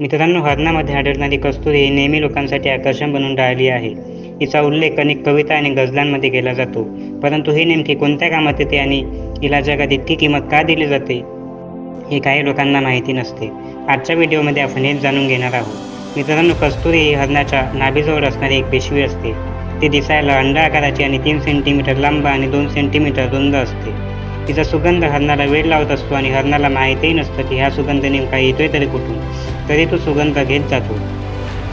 मित्रांनो हरणामध्ये आढळणारी कस्तुरी ही नेहमी लोकांसाठी आकर्षण बनून राहिली आहे. हिचा उल्लेख अनेक कविता आणि गझलांमध्ये केला जातो. परंतु ही नेमकी कोणत्या कामात येते आणि हिला जगात इतकी किंमत का दिली जाते हे काही लोकांना माहिती नसते. आजच्या व्हिडिओमध्ये आपण हेच जाणून घेणार आहोत. मित्रांनो कस्तुरी ही हरणाच्या नाभीजवळ असणारी एक पेशवी असते. ती दिसायला अंडा आकाराची आणि तीन सेंटीमीटर लांब आणि दोन सेंटीमीटर रुंद असते. तिचा सुगंध हरणाला वेळ लावत असतो आणि हरणाला माहितीही नसतं की हा सुगंध नेमका येतोय तरी कुठून. तरी तो सुगंध घेत जातो.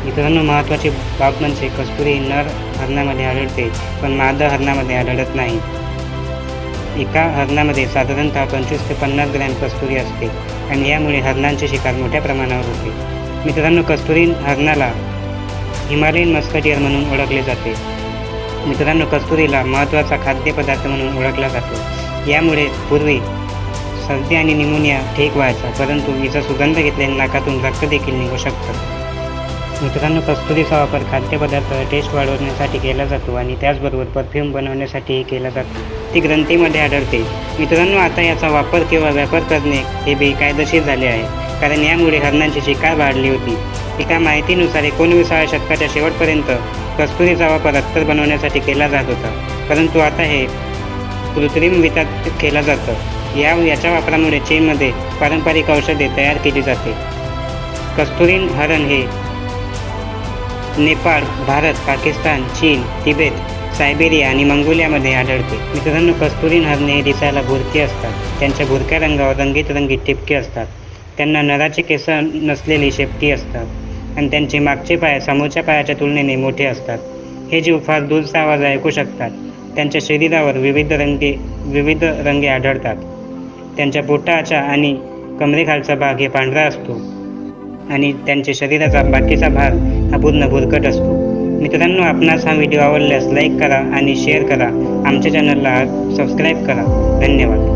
मित्रांनो महत्त्वाची बाब म्हणजे कस्तुरी नर हरणामध्ये आढळते पण मादा हरणामध्ये आढळत नाही. एका हरणामध्ये साधारणतः पंचवीस ते पन्नास ग्रॅम कस्तुरी असते आणि यामुळे हरणांची शिकार मोठ्या प्रमाणावर होते. मित्रांनो कस्तुरी हरणाला हिमालयन मस्कटियर म्हणून ओळखले जाते. मित्रांनो कस्तुरीला महत्त्वाचा खाद्यपदार्थ म्हणून ओळखला जातो. यामुळे पूर्वी सर्दी आणि निमोनिया ठीक व्हायचा परंतु हिचा सुगंध घेतल्याने नाकातून रक्त देखील निघू शकतं. मित्रांनो कस्तुरीचा वापर खाद्यपदार्थ टेस्ट वाढवण्यासाठी केला जातो आणि त्याचबरोबर परफ्यूम बनवण्यासाठीही केला जातो. ती ग्रंथीमध्ये आढळते. मित्रांनो आता याचा वापर किंवा व्यापार करणे हे बेकायदेशीर झाले आहे कारण यामुळे हरणांची शिकार वाढली होती. एका माहितीनुसार एकोणविसाव्या शतकाच्या शेवटपर्यंत कस्तुरीचा वापर अत्तर बनवण्यासाठी केला जात होता परंतु आता हे कृत्रिम वितात केला जातं. या याच्या वापरामुळे चीनमध्ये पारंपरिक औषधे तयार केली जाते. कस्तुरीन हरण हे नेपाळ भारत पाकिस्तान चीन तिबेत सायबेरिया आणि मंगोलियामध्ये आढळते. मित्रांनो कस्तुरीन हरणे दिसायला भुरकी असतात. त्यांच्या भुरक्या रंगावर रंगीत रंगीत टिपके असतात. त्यांना नराचे केस नसलेली शेपटी असतात आणि त्यांचे मागचे पाय समोरच्या पायाच्या तुलनेने मोठे असतात. हे जीव फार दूरचा आवाज ऐकू शकतात. त्यांच्या शरीरावर विविध रंगे विविध रंगे आढळतात. त्यांच्या पोटाचा आणि कमरेखालचा भाग हे पांढरा असतो. आणि त्यांच्या शरीराचा बाकीचा भाग हा पूर्ण भुरकट असतो. मित्रांनो आपणास हा व्हिडिओ आवडल्यास लाईक करा आणि शेअर करा. आमच्या चॅनलला सबस्क्राईब करा. धन्यवाद.